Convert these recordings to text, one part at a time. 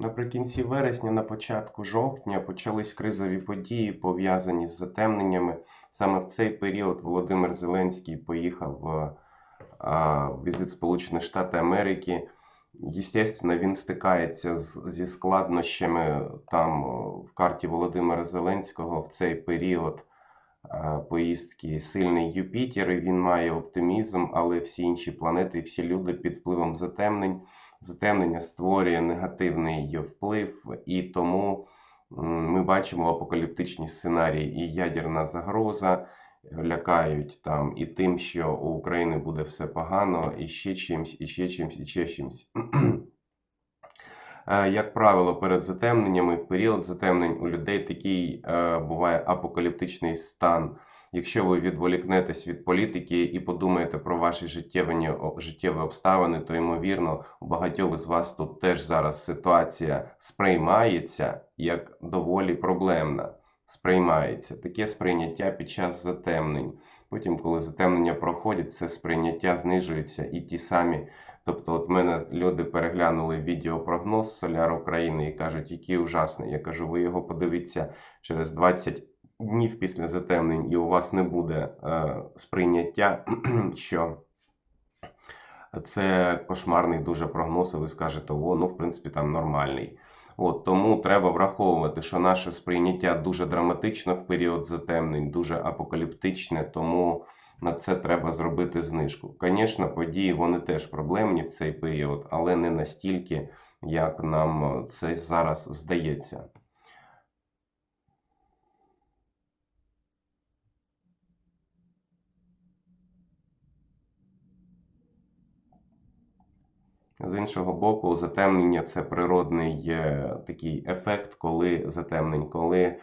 Наприкінці вересня, на початку жовтня почались кризові події, пов'язані з затемненнями. Саме в цей період Володимир Зеленський поїхав в візит Сполучених Штатів Америки. Єстественно, він стикається з, зі складнощами там в карті Володимира Зеленського в цей період поїздки сильний Юпітер, і він має оптимізм, але всі інші планети, всі люди під впливом затемнень. Затемнення створює негативний вплив, і тому ми бачимо апокаліптичні сценарії і ядерна загроза лякають там і тим, що у України буде все погано, і ще чимсь, і ще чимсь, і ще чимсь. Е, Як правило, перед затемненнями, в період затемнень у людей такий е, буває апокаліптичний стан. Якщо ви відволікнетесь від політики і подумаєте про ваші життєві, життєві обставини, то ймовірно, у багатьох із вас тут теж зараз ситуація сприймається як доволі проблемна. Сприймається таке сприйняття під час затемнень. Потім, коли затемнення проходять, це сприйняття знижується і ті самі. Тобто, от мене люди переглянули відеопрогноз Соляр України і кажуть, який ужасний. Я кажу, ви його подивіться через 20 днів після затемнень, і у вас не буде е, сприйняття, що це кошмарний дуже прогноз, і ви скажете, о, ну в принципі там нормальний. От, тому треба враховувати, що наше сприйняття дуже драматичне в період затемнень, дуже апокаліптичне, тому на це треба зробити знижку. Звісно, події вони теж проблемні в цей період, але не настільки, як нам це зараз здається. З іншого боку, затемнення це природний е, такий ефект, коли затемнень, коли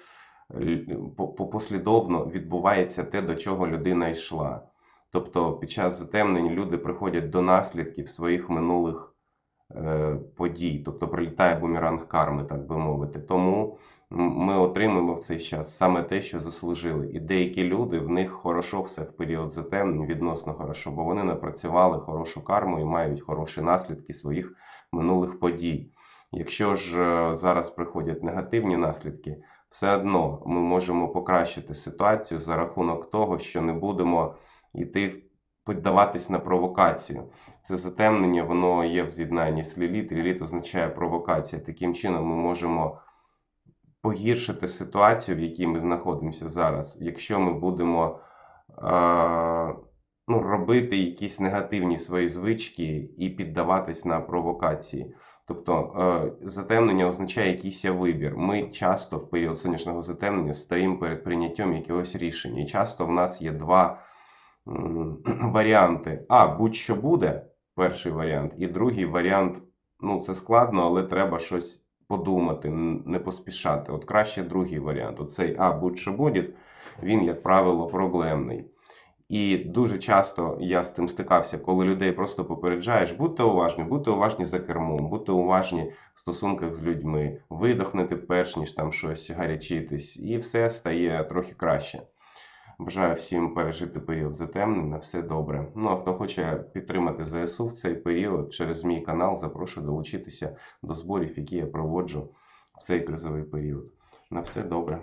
по- послідовно відбувається те, до чого людина йшла. Тобто під час затемнень люди приходять до наслідків своїх минулих е, подій, тобто прилітає бумеранг карми, так би мовити. Тому ми отримуємо в цей час саме те, що заслужили. І деякі люди в них хорошо все в період затемнень, відносно хорошо, бо вони напрацювали хорошу карму і мають хороші наслідки своїх минулих подій. Якщо ж е, зараз приходять негативні наслідки, все одно ми можемо покращити ситуацію за рахунок того, що не будемо йти в- піддаватись на провокацію. Це затемнення, воно є в з'єднанні з ліліт. Ліліт означає провокація. Таким чином ми можемо погіршити ситуацію, в якій ми знаходимося зараз, якщо ми будемо е, ну, робити якісь негативні свої звички і піддаватись на провокації. Тобто е, затемнення означає якийсь вибір. Ми часто в період сонячного затемнення стоїмо перед прийняттям якогось рішення. І часто в нас є два варіанти. А, будь-що буде, перший варіант, і другий варіант, ну це складно, але треба щось подумати, не поспішати. От краще другий варіант. Оцей А, будь-що буде, він, як правило, проблемний. І дуже часто я з тим стикався, коли людей просто попереджаєш, будьте уважні, будьте уважні за кермом, будьте уважні в стосунках з людьми, видохнете перш ніж там щось гарячитись, і все стає трохи краще. Бажаю всім пережити період затемнень, на все добре. Ну а хто хоче підтримати ЗСУ в цей період через мій канал, запрошую долучитися до зборів, які я проводжу в цей кризовий період. На все добре.